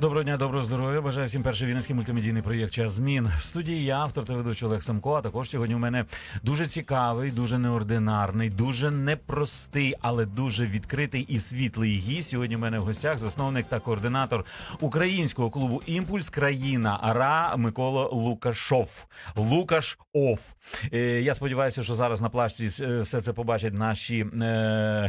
Доброго дня, доброго здоров'я. Бажаю всім перший вінницький мультимедійний проєкт Час змін. В студії я, автор та ведучий Олег Самко. А також сьогодні у мене дуже цікавий, дуже неординарний, дуже непростий, але дуже відкритий і світлий гість. Сьогодні у мене в гостях засновник та координатор українського клубу Імпульс Країна Ара Микола Лукашов. Лукаш Оф. Е, Я сподіваюся, що зараз на плашці е, все це побачать наші е,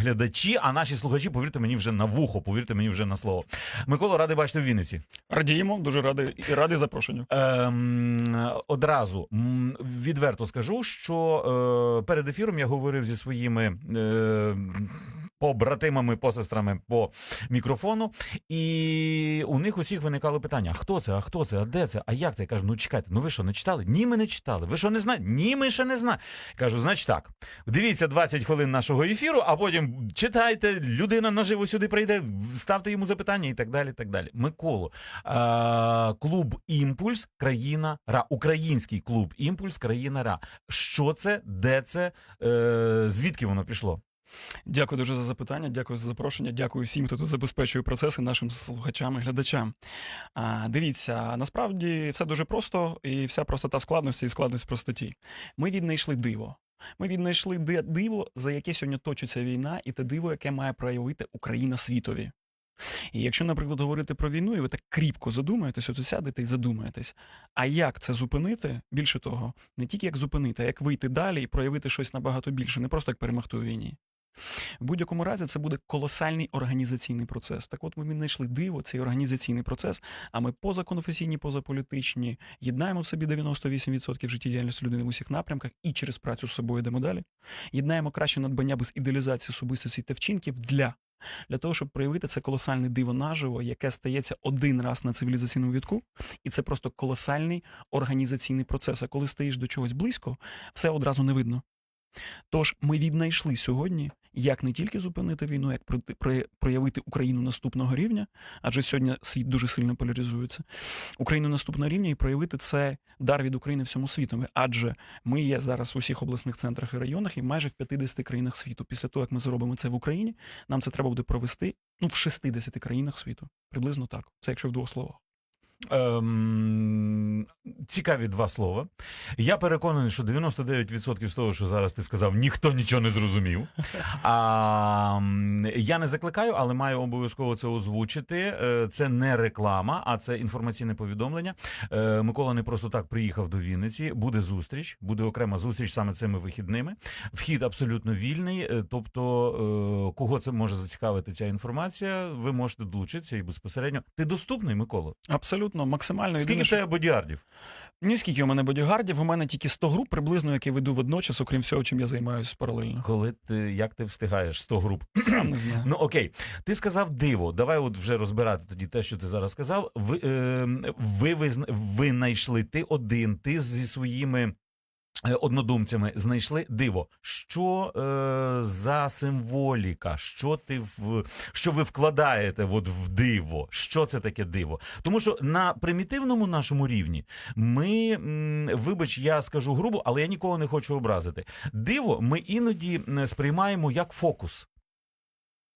глядачі, а наші слухачі, повірте мені, вже на вухо, повірте мені вже на слово. Микола, радий бачити в Вінниці. Радіємо, дуже радий і радий запрошенню. Ем, одразу відверто скажу, що е, перед ефіром я говорив зі своїми. Е, Побратимами, посестрами по мікрофону, і у них усіх виникало питання: а хто це? А хто це? А де це? А як це? Я кажу, ну чекайте, ну ви що, не читали? Ні, ми не читали. Ви що не знаєте? Ні, ми ще не знаємо. Кажу, значить так. Дивіться 20 хвилин нашого ефіру, а потім читайте, людина наживо сюди прийде, ставте йому запитання і так далі. так далі. Миколо, е, клуб Імпульс, країна Ра, український клуб Імпульс, країна Ра. Що це? Де це? Е, звідки воно пішло? Дякую дуже за запитання, дякую за запрошення. Дякую всім, хто тут забезпечує процеси нашим слухачам і глядачам. А, дивіться, насправді все дуже просто, і вся простота в складності і складність в простоті. Ми віднайшли диво. Ми віднайшли диво, за яке сьогодні точиться війна, і те диво, яке має проявити Україна світові. І якщо, наприклад, говорити про війну, і ви так кріпко задумаєтесь, от сядете і задумаєтесь, а як це зупинити? Більше того, не тільки як зупинити, а як вийти далі і проявити щось набагато більше, не просто як перемогти у війні. В будь-якому разі це буде колосальний організаційний процес. Так от ми віднайшли диво, цей організаційний процес, а ми позаконфесійні, позаполітичні, єднаємо в собі 98% життєдіяльності людини в усіх напрямках і через працю з собою йдемо далі. Єднаємо краще надбання без ідеалізації особистості та вчинків для. Для того, щоб проявити це колосальне диво наживо, яке стається один раз на цивілізаційному вітку, і це просто колосальний організаційний процес. А коли стоїш до чогось близько, все одразу не видно. Тож ми віднайшли сьогодні, як не тільки зупинити війну, як проявити Україну наступного рівня, адже сьогодні світ дуже сильно поляризується. Україну наступного рівня і проявити це дар від України всьому світу. Адже ми є зараз в усіх обласних центрах і районах і майже в 50 країнах світу. Після того, як ми зробимо це в Україні, нам це треба буде провести ну, в 60 країнах світу. Приблизно так. Це якщо в двох словах. Ем, цікаві два слова. Я переконаний, що 99% з того, що зараз ти сказав, ніхто нічого не зрозумів. А, я не закликаю, але маю обов'язково це озвучити. Е, Це не реклама, а це інформаційне повідомлення. Е, Микола не просто так приїхав до Вінниці. Буде зустріч, буде окрема зустріч саме цими вихідними. Вхід абсолютно вільний. е, Тобто, е, кого це може зацікавити ця інформація, ви можете долучитися і безпосередньо. Ти доступний, Микола? Абсолютно максимально Скільки єдине, що- тебе бодіардів? Ні, скільки у мене бодігардів, у мене тільки 100 груп, приблизно, які веду водночас, окрім всього, чим я займаюся паралельно. Коли ти як ти встигаєш 100 груп? Сам не знаю. Ну окей, ти сказав диво. Давай от вже розбирати тоді те, що ти зараз сказав. Ви, е, ви, визна- ви знайшли ти один, ти зі своїми. Е, Однодумцями знайшли диво. Що е, за символіка? Що ти в що ви вкладаєте от в диво? Що це таке диво? Тому що на примітивному нашому рівні ми, вибач, я скажу грубо, але я нікого не хочу образити. Диво ми іноді сприймаємо як фокус.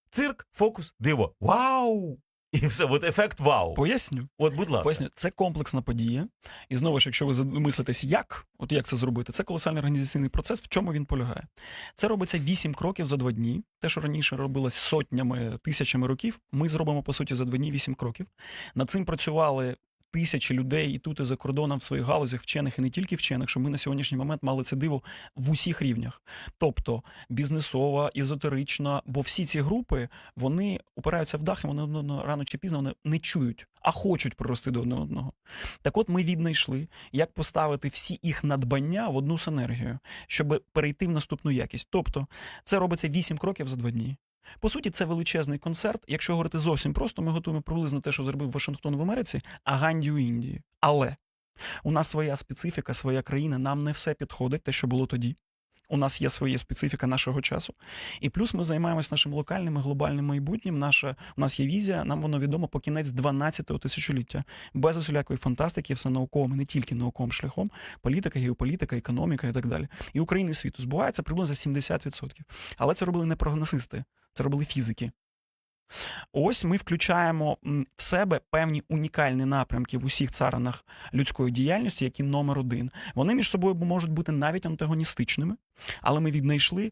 Цирк, фокус, диво. Вау! І все, от ефект вау. Поясню. От, будь ласка. Поясню, це комплексна подія. І знову ж, якщо ви замислитесь, як, от як це зробити, це колосальний організаційний процес. В чому він полягає? Це робиться 8 кроків за два дні. Те, що раніше робилось сотнями, тисячами років, ми зробимо по суті за два дні 8 кроків. Над цим працювали. Тисячі людей і тут, і за кордоном в своїх галузях, вчених і не тільки вчених, що ми на сьогоднішній момент мали це диво в усіх рівнях. Тобто бізнесова, езотерична, бо всі ці групи вони опираються в дах, і вони одно- рано чи пізно вони не чують, а хочуть прирости до одне одного. Так от ми віднайшли, як поставити всі їх надбання в одну синергію, щоб перейти в наступну якість. Тобто, це робиться 8 кроків за два дні. По суті, це величезний концерт. Якщо говорити зовсім просто, ми готуємо приблизно те, що зробив Вашингтон в Америці, а Ганді у Індії. Але у нас своя специфіка, своя країна, нам не все підходить, те, що було тоді. У нас є своя специфіка нашого часу. І плюс ми займаємось нашим локальним і глобальним майбутнім. Наша, у нас є візія, нам воно відомо по кінець 12-го тисячоліття. Без усілякої фантастики, все науковим, не тільки науковим шляхом, політика, геополітика, економіка і так далі. І України і світу збувається приблизно за 70%. Але це робили не прогнозисти, це робили фізики. Ось ми включаємо в себе певні унікальні напрямки в усіх царинах людської діяльності, які номер один. Вони між собою можуть бути навіть антагоністичними, але ми віднайшли,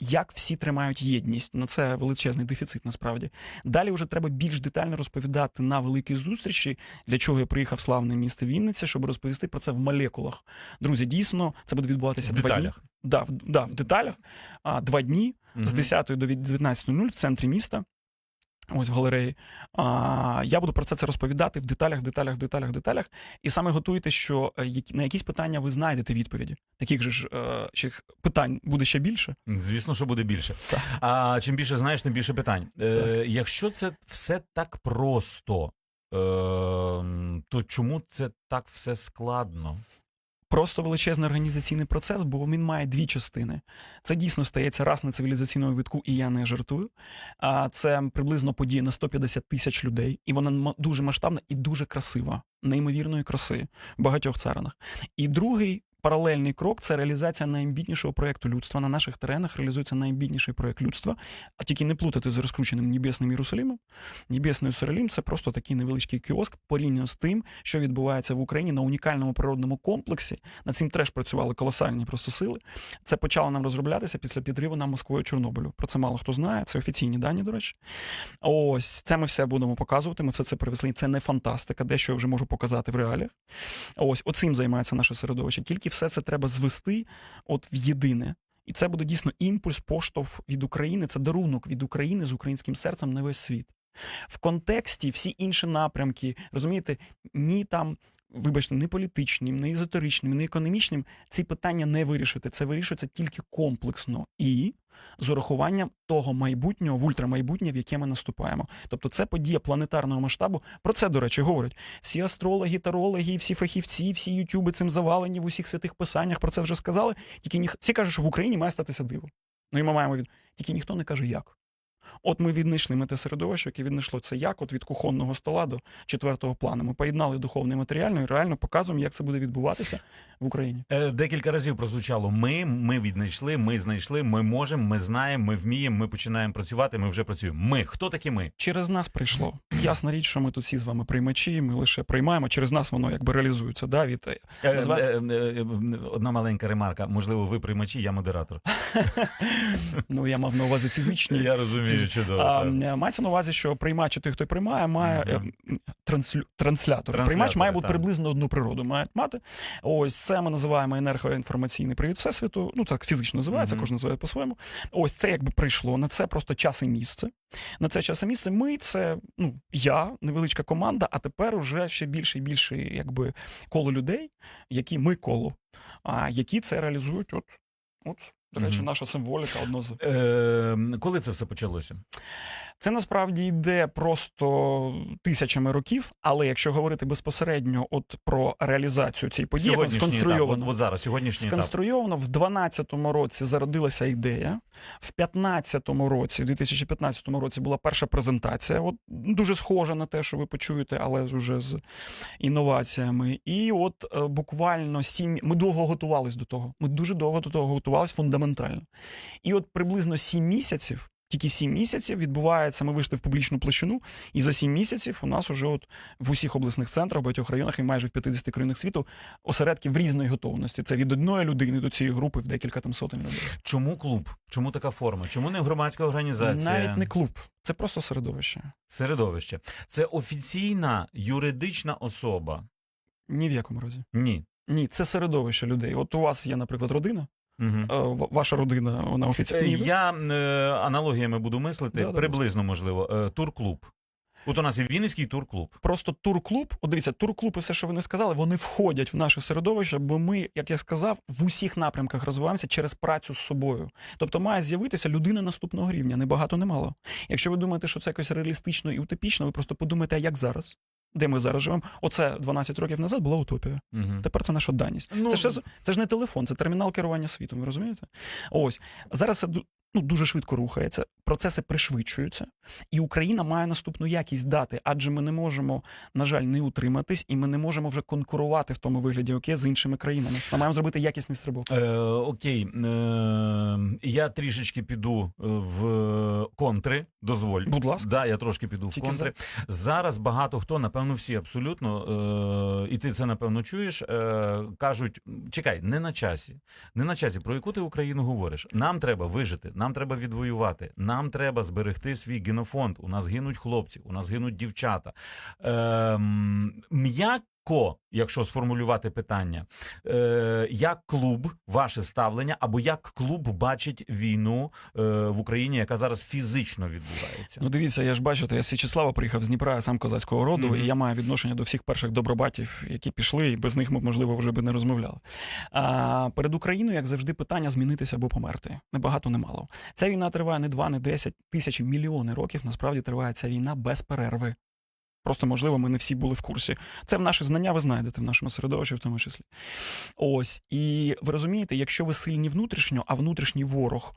як всі тримають єдність. Ну це величезний дефіцит насправді. Далі вже треба більш детально розповідати на великій зустрічі, для чого я приїхав в славне місто Вінниця, щоб розповісти про це в молекулах. Друзі, дійсно, це буде відбуватися В два деталях. дні. Да, в, да, в деталях. А, два дні з 10 до 19.00 в центрі міста. Ось в галереї. А, я буду про це, це розповідати в деталях, деталях, деталях, деталях. І саме готуйте, що е, на якісь питання ви знайдете відповіді. Таких же ж е, питань буде ще більше. Звісно, що буде більше. Так. А чим більше знаєш, тим більше питань. Е, якщо це все так просто, е, то чому це так все складно? Просто величезний організаційний процес, бо він має дві частини. Це дійсно стається раз на цивілізаційному витку, і я не жартую. А це приблизно подія на 150 тисяч людей, і вона дуже масштабна і дуже красива, неймовірної краси в багатьох царинах. І другий. Паралельний крок це реалізація найамбітнішого проєкту людства. На наших теренах реалізується найамбітніший проєкт людства, а тільки не плутати з розкрученим Небесним Єрусалимом. Небесний Єрусалим це просто такий невеличкий кіоск порівняно з тим, що відбувається в Україні на унікальному природному комплексі. Над цим теж працювали колосальні просто сили. Це почало нам розроблятися після підриву на Москвою Чорнобилю. Про це мало хто знає. Це офіційні дані, до речі. Ось це ми все будемо показувати. Ми все це привезли. Це не фантастика, дещо я вже можу показати в реаліях. Ось оцим займається наше середовище. Тільки все це треба звести от в єдине. І це буде дійсно імпульс, поштовх від України. Це дарунок від України з українським серцем на весь світ. В контексті всі інші напрямки, розумієте, ні там, вибачте, не політичним, не езотеричним, не економічним, ці питання не вирішити. Це вирішується тільки комплексно і з урахуванням того майбутнього в ультрамайбутнє, в яке ми наступаємо. Тобто це подія планетарного масштабу. Про це, до речі, говорять. Всі астрологи, тарологи, всі фахівці, всі ютюби цим завалені в усіх святих писаннях. Про це вже сказали. Тільки ніх... всі кажуть, що в Україні має статися диво. Ну і ми маємо від. Тільки ніхто не каже як. От ми віднайшли ми те середовище, яке віднайшло це як, от від кухонного стола до четвертого плану. Ми поєднали духовне і матеріальне і реально показуємо, як це буде відбуватися в Україні. Е, Декілька разів прозвучало: ми, ми віднайшли, ми знайшли, ми можемо, ми знаємо, ми вміємо, ми починаємо працювати, ми вже працюємо. Ми. Хто такі ми? Через нас прийшло. Ясна річ, що ми тут всі з вами приймачі, ми лише приймаємо. Через нас воно якби реалізується. Да, від... Е, е, е, е, Одна маленька ремарка. Можливо, ви приймачі, я модератор. Ну я мав на увазі фізичні. Я розумію, чудово. А, е, мається на увазі, що приймач і той, хто приймає, має е, транслю... транслятор. Приймач має бути приблизно одну природу. Має мати. Ось це ми називаємо енергоінформаційний привід Всесвіту. Ну так фізично називається, кожен називає по-своєму. Ось це якби прийшло. На це просто час і місце. На це час і місце. Ми це ну я, невеличка команда, а тепер уже ще більше і більше, якби коло людей, які ми коло, а які це реалізують. От, от до речі, наша символіка одно з. Е, коли це все почалося? Це насправді йде просто тисячами років, але якщо говорити безпосередньо от про реалізацію цієї події, сконструйовано. От, от зараз, сьогоднішній етап. В 12-му році зародилася ідея. В 15-му році, в 2015 році була перша презентація. От дуже схожа на те, що ви почуєте, але вже з інноваціями. І от е, буквально сім. Ми довго готувались до того. Ми дуже довго до того готувалися фундаментально. І от приблизно сім місяців. Тільки сім місяців відбувається. Ми вийшли в публічну площину, і за сім місяців у нас уже от в усіх обласних центрах, в багатьох районах і майже в 50 країнах світу осередків різної готовності. Це від одної людини до цієї групи в декілька там сотень людей. Чому клуб? Чому така форма? Чому не громадська організація? Навіть не клуб, це просто середовище. Середовище. Це офіційна юридична особа. Ні в якому разі. Ні. Ні, це середовище людей. От у вас є, наприклад, родина. Угу. Ваша родина, вона офіційна. Я е, аналогіями буду мислити, Да, да, приблизно можливо. Е, турклуб. От у нас є Вінницький турклуб. Просто турклуб, от дивіться, турклуб і все, що вони сказали, вони входять в наше середовище, бо ми, як я сказав, в усіх напрямках розвиваємося через працю з собою. Тобто має з'явитися людина наступного рівня, не багато, не мало. Якщо ви думаєте, що це якось реалістично і утопічно, ви просто подумайте, а як зараз? Де ми зараз живемо, оце 12 років назад була утопія. Угу. Тепер це наша даність. Ну, це, ж, це ж не телефон, це термінал керування світом. Ви розумієте? Ось зараз це ну, дуже швидко рухається, процеси пришвидшуються, і Україна має наступну якість дати, адже ми не можемо, на жаль, не утриматись, і ми не можемо вже конкурувати в тому вигляді окей, з іншими країнами. Ми маємо зробити якісний стрибок. Е, окей, е, я трішечки піду е, в контри, дозволь. Будь ласка. Да, я трошки піду в Тільки контри. Зараз багато хто, напевно, всі абсолютно, е, і ти це напевно чуєш, е, кажуть: чекай, не на часі. Не на часі. Про яку ти Україну говориш? Нам треба вижити, нам треба відвоювати, нам треба зберегти свій генофонд. У нас гинуть хлопці, у нас гинуть дівчата. Ем, м'яко, якщо сформулювати питання, е, як клуб, ваше ставлення, або як клуб бачить війну е, в Україні, яка зараз фізично відбувається? Ну, дивіться, я ж бачите, я з Січеслава приїхав з Дніпра, я сам козацького роду, Мгм. і я маю відношення до всіх перших добробатів, які пішли, і без них ми, можливо, вже би не розмовляли. А, перед Україною, як завжди, питання змінитися або померти. Не багато, не мало. Ця війна триває не два, не десять, тисячі, мільйони років. Насправді триває ця війна без перерви. Просто, можливо, ми не всі були в курсі. Це в наші знання ви знайдете в нашому середовищі, в тому числі. Ось. І ви розумієте, якщо ви сильні внутрішньо, а внутрішній ворог,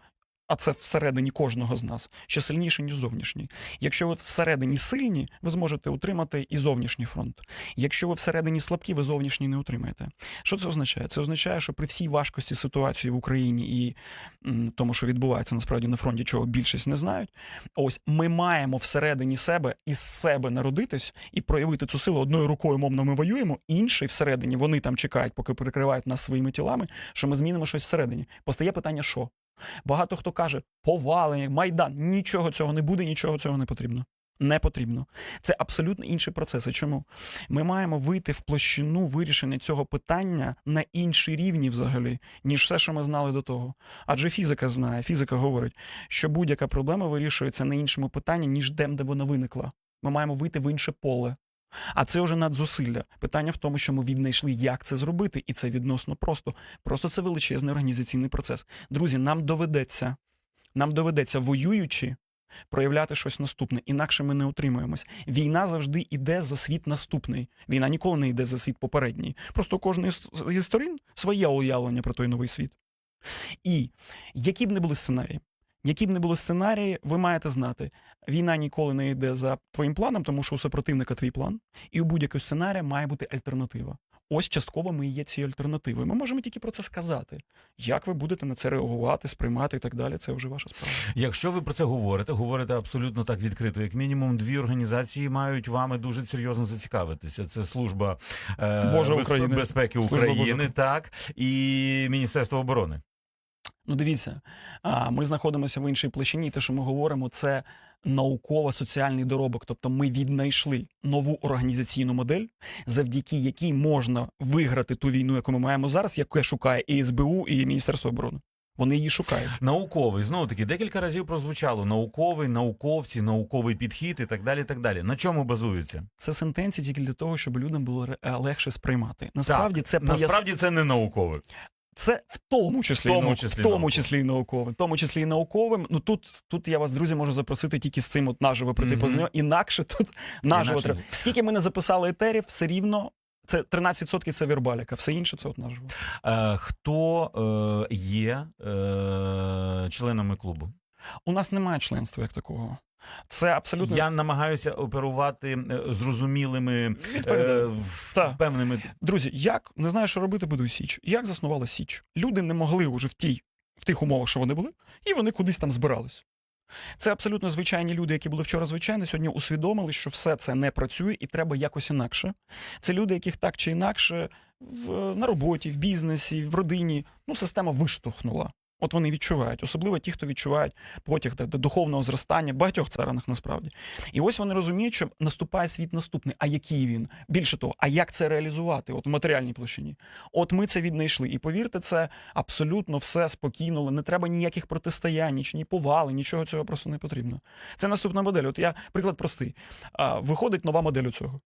а це всередині кожного з нас, ще сильніше, ніж зовнішній. Якщо ви всередині сильні, ви зможете утримати і зовнішній фронт. Якщо ви всередині слабкі, ви зовнішній не утримаєте. Що це означає? Це означає, що при всій важкості ситуації в Україні і тому, що відбувається насправді на фронті, чого більшість не знають. Ось ми маємо всередині себе із себе народитись і проявити цю силу одною рукою, мовно, ми воюємо, іншою всередині вони там чекають, поки прикривають нас своїми тілами, що ми змінимо щось всередині. Постає питання, що? Багато хто каже, повалення, майдан. Нічого цього не буде, нічого цього не потрібно. Не потрібно. Це абсолютно інші процеси. Чому? Ми маємо вийти в площину вирішення цього питання на інший рівні взагалі, ніж все, що ми знали до того. Адже фізика знає, фізика говорить, що будь-яка проблема вирішується на іншому питанні, ніж там, де вона виникла. Ми маємо вийти в інше поле. А це вже надзусилля. Питання в тому, що ми віднайшли, як це зробити, і це відносно просто. Просто це величезний організаційний процес. Друзі, нам доведеться, нам доведеться, воюючи, проявляти щось наступне, інакше ми не утримуємось. Війна завжди йде за світ наступний. Війна ніколи не йде за світ попередній. Просто у кожної з сторін своє уявлення про той новий світ. І які б не були сценарії, які б не були сценарії, ви маєте знати, війна ніколи не йде за твоїм планом, тому що у супротивника твій план, і у будь-якого сценарія має бути альтернатива. Ось частково ми і є цією альтернативою. Ми можемо тільки про це сказати. Як ви будете на це реагувати, сприймати і так далі, це вже ваша справа. Якщо ви про це говорите, говорите абсолютно так відкрито. Як мінімум, дві організації мають вами дуже серйозно зацікавитися. Це служба е, Божа безпе- України. безпеки Служба України, Божа. так і Міністерство оборони. Ну, дивіться, а, ми знаходимося в іншій площині. і Те, що ми говоримо, це науково-соціальний доробок. Тобто ми віднайшли нову організаційну модель, завдяки якій можна виграти ту війну, яку ми маємо зараз, яку шукає і СБУ, і Міністерство оборони. Вони її шукають. Науковий знову таки декілька разів прозвучало. Науковий, науковці, науковий підхід і так далі. так далі. На чому базується? Це сентенції тільки для того, щоб людям було легше сприймати. Насправді це пояс... Насправді це не науковий. Це в тому числі, В тому числі в тому числі і науковим. В тому числі і науковим. Ну тут, тут я вас, друзі, можу запросити тільки з цим от наживо прийти Мгм. познайомитися. Інакше тут наживо Інакше треба. Скільки ми не записали етерів, все рівно. Це 13% це вірбаліка, все інше це от наживо. Е, хто е, є е, членами клубу? У нас немає членства як такого. Це абсолютно Я намагаюся оперувати е, зрозумілими е, певними Друзі, як не знаю, що робити, буду Січ. Як заснувала Січ? Люди не могли уже в тій, в тих умовах, що вони були, і вони кудись там збирались. Це абсолютно звичайні люди, які були вчора звичайні, сьогодні усвідомили, що все це не працює і треба якось інакше. Це люди, яких так чи інакше в, на роботі, в бізнесі, в родині ну, система виштовхнула. От вони відчувають, особливо ті, хто відчувають потяг до духовного зростання в багатьох царинах насправді. І ось вони розуміють, що наступає світ наступний. А який він? Більше того, а як це реалізувати? От в матеріальній площині? От ми це віднайшли. І повірте, це абсолютно все спокійно. Не треба ніяких протистоянь, ніч- ні повали, нічого цього просто не потрібно. Це наступна модель. От я приклад простий. Виходить нова модель у цього.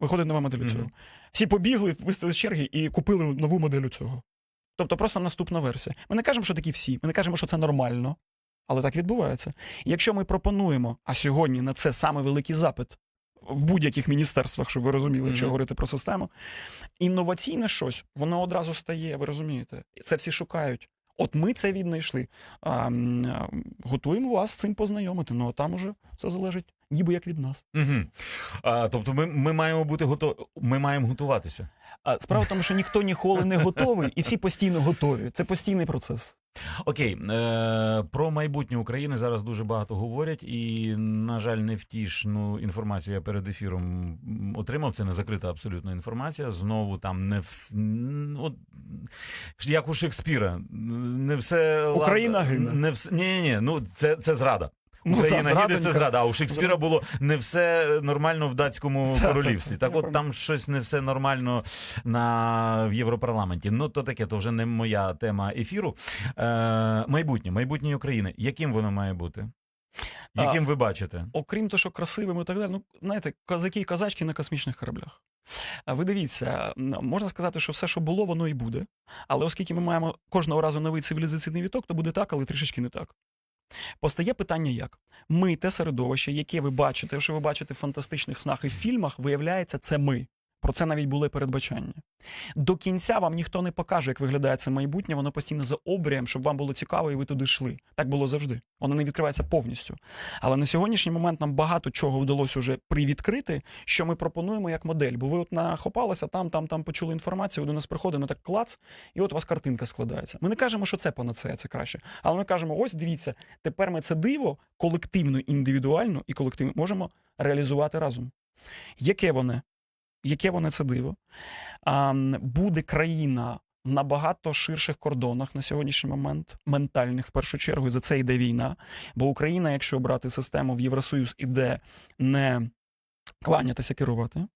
Виходить нова модель у цього. Всі побігли, виставили з черги і купили нову модель у цього. Тобто просто наступна версія. Ми не кажемо, що такі всі. Ми не кажемо, що це нормально. Але так відбувається. І якщо ми пропонуємо, а сьогодні на це саме великий запит в будь-яких міністерствах, щоб ви розуміли, якщо Мгм. говорити про систему. Інноваційне щось, воно одразу стає, ви розумієте? Це всі шукають. От ми це віднайшли. А, готуємо вас з цим познайомити. Ну а там уже все залежить, ніби як від нас. Угу. А, тобто ми, ми маємо бути готові. Ми маємо готуватися. А справа в тому, що ніхто ніколи не готовий, і всі постійно готові. Це постійний процес. Окей, е, про майбутнє України зараз дуже багато говорять, і, на жаль, невтішну інформацію я перед ефіром отримав. Це не закрита абсолютно інформація. Знову там не вс... от, як у Шекспіра, не все Україна гине. Не вс... Ні, ні, ні, ну це, це зрада. Ну, Україна та, гине це зрада. А у Шекспіра було не все нормально в датському Та, королівстві. та, Так, от там щось не все нормально на в Європарламенті. Ну то таке, то вже не моя тема ефіру. Е, майбутнє, майбутнє України. Яким воно має бути? Яким ви бачите? Окрім того, що красивим і так далі, ну знаєте, козаки і козачки на космічних кораблях. Ви дивіться, можна сказати, що все, що було, воно і буде. Але оскільки ми маємо кожного разу новий цивілізаційний віток, то буде так, але трішечки не так. Постає питання як? Ми, те середовище, яке ви бачите, що ви бачите в фантастичних снах і фільмах, виявляється, це ми. Про це навіть були передбачання. До кінця вам ніхто не покаже, як виглядає це майбутнє, воно постійно за обрієм, щоб вам було цікаво і ви туди йшли. Так було завжди. Воно не відкривається повністю. Але на сьогоднішній момент нам багато чого вдалося вже привідкрити, що ми пропонуємо як модель. Бо ви от нахопалися, там, там, там почули інформацію, до нас приходимо, так клац, і от у вас картинка складається. Ми не кажемо, що це панацея, це краще. Але ми кажемо: ось дивіться, тепер ми це диво колективно, індивідуально і колективно можемо реалізувати разом. Яке воно? Яке воно це диво? Буде країна на набагато ширших кордонах на сьогоднішній момент, ментальних в першу чергу, і за це йде війна. Бо Україна, якщо брати систему в Євросоюз, іде не кланятися керувати.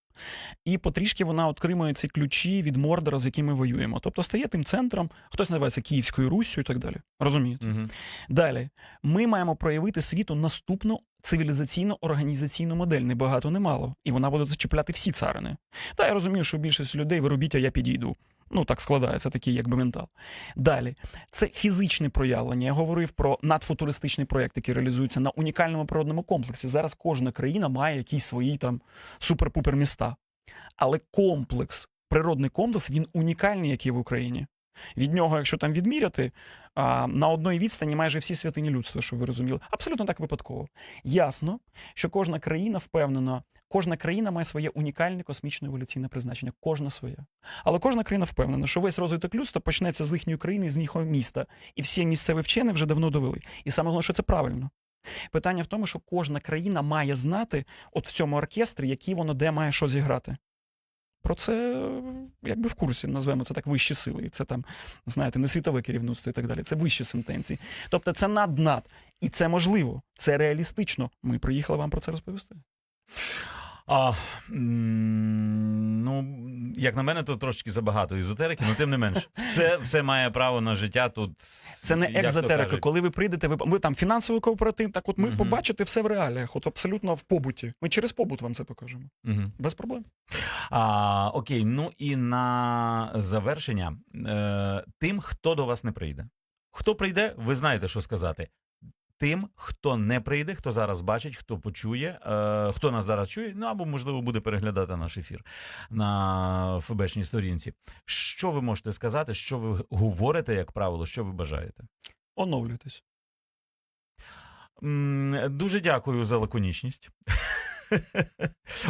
І потрішки вона отримує ці ключі від Мордора, з яким ми воюємо. Тобто стає тим центром, хтось називається Київською Руссю і так далі. Розумієте? Угу. Далі ми маємо проявити світу наступну цивілізаційно організаційну модель. Не багато, не мало. І вона буде зачіпляти всі царини. Та я розумію, що більшість людей ви робіть, а я підійду. Ну так складається такий, якби ментал. Далі це фізичне проявлення. Я говорив про надфутуристичний проєкт, який реалізується на унікальному природному комплексі. Зараз кожна країна має якісь свої там супер-пупер міста. Але комплекс, природний комплекс, він унікальний, який в Україні. Від нього, якщо там відміряти, на одній відстані майже всі святині людства, щоб ви розуміли. Абсолютно так випадково. Ясно, що кожна країна впевнена, кожна країна має своє унікальне космічне еволюційне призначення. Кожна своє. Але кожна країна впевнена, що весь розвиток людства почнеться з їхньої країни, з їхнього міста. І всі місцеві вчені вже давно довели. І саме головне, що це правильно. Питання в тому, що кожна країна має знати, от в цьому оркестрі, який воно де має що зіграти. Про це якби в курсі, назвемо це так вищі сили. І це там, знаєте, не світове керівництво і так далі. Це вищі сентенції. Тобто це над-над. І це можливо, це реалістично. Ми приїхали вам про це розповісти. А, ну, як на мене, то трошки забагато езотерики, але тим не менш. Все, все має право на життя тут. Це не екзотерика. Коли ви прийдете, ви, ви там фінансовий кооператив, так от ми Мгм. побачите все в реаліях, от абсолютно в побуті. Ми через побут вам це покажемо. Мгм. Без проблем. А, окей, ну і на завершення е, тим, хто до вас не прийде. Хто прийде, ви знаєте, що сказати. Тим, хто не прийде, хто зараз бачить, хто почує, е, хто нас зараз чує, ну або можливо буде переглядати наш ефір на ФБшній сторінці. Що ви можете сказати, що ви говорите, як правило, що ви бажаєте? Оновлюйтесь. Дуже дякую за лаконічність.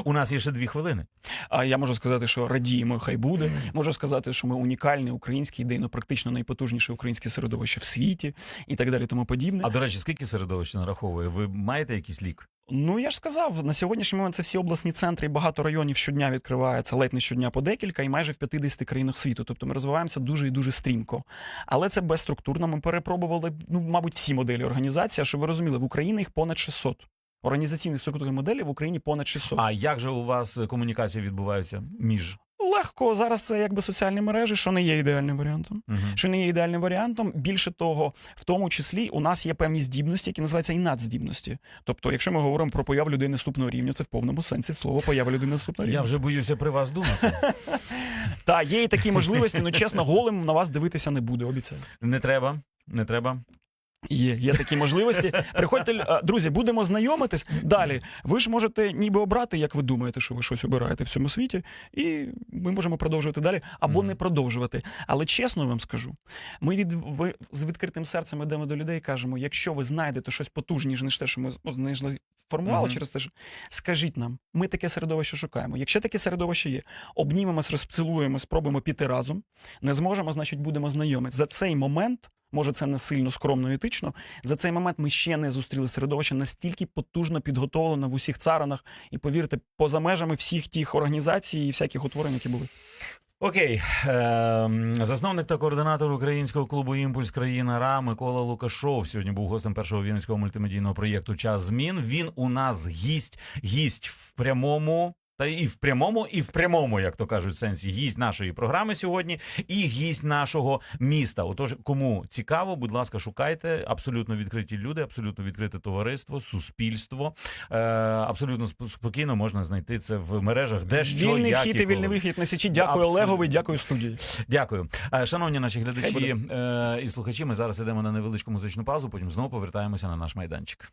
У нас є ще дві хвилини. А я можу сказати, що радіємо, хай буде. Можу сказати, що ми унікальне українське, ідейно практично найпотужніше українське середовище в світі і так далі, тому подібне. А до речі, скільки середовище нараховує? Ви маєте якийсь лік? Ну я ж сказав, на сьогоднішній момент це всі обласні центри, і багато районів щодня відкривається, ледь не щодня по декілька, і майже в 50 країнах світу. Тобто ми розвиваємося дуже і дуже стрімко. Але це безструктурно. Ми перепробували, ну, мабуть, всі моделі організації. А щоб ви розуміли, в Україні їх понад 600. Організаційних структурних моделей в Україні понад 600. А як же у вас комунікація відбувається між? Легко зараз це якби соціальні мережі, що не є ідеальним варіантом. Угу. Що не є ідеальним варіантом. Більше того, в тому числі у нас є певні здібності, які називаються і надздібності. Тобто, якщо ми говоримо про появу людини наступного рівня, це в повному сенсі слова поява людини наступного рівня. Я вже боюся при вас думати. Та є і такі можливості, ну чесно, голим на вас дивитися не буде, обіцяю. Не треба, не треба. Є, є такі можливості. Приходьте, е, друзі, будемо знайомитись. Далі ви ж можете ніби обрати, як ви думаєте, що ви щось обираєте в цьому світі, і ми можемо продовжувати далі або не продовжувати. Але чесно вам скажу, ми від ви з відкритим серцем йдемо до людей і кажемо: якщо ви знайдете щось потужніше, ніж те, що ми ну, формували Мгм. через те, що скажіть нам, ми таке середовище шукаємо. Якщо таке середовище є, обнімемось, розцілуємо, спробуємо піти разом. Не зможемо, значить, будемо знайомі. За цей момент. Може, це не сильно скромно і етично. За цей момент ми ще не зустріли середовище настільки потужно підготовлено в усіх царинах, і повірте, поза межами всіх тих організацій і всяких утворень, які були. Окей, Ем, засновник та координатор українського клубу Імпульс країна РА Микола Лукашов сьогодні був гостем першого вінницького мультимедійного проєкту Час змін. Він у нас гість, гість в прямому. Та і в прямому, і в прямому, як то кажуть, сенсі, гість нашої програми сьогодні і гість нашого міста. Отож, кому цікаво, будь ласка, шукайте абсолютно відкриті люди, абсолютно відкрите товариство, суспільство. Е, абсолютно сп- спокійно можна знайти це в мережах, де що вільний як вхід і і вільний вихід на січі. Дякую Абсолютно. Олегові, дякую студії. Дякую, Е, шановні наші глядачі е, і слухачі. Ми зараз йдемо на невеличку музичну паузу. Потім знову повертаємося на наш майданчик.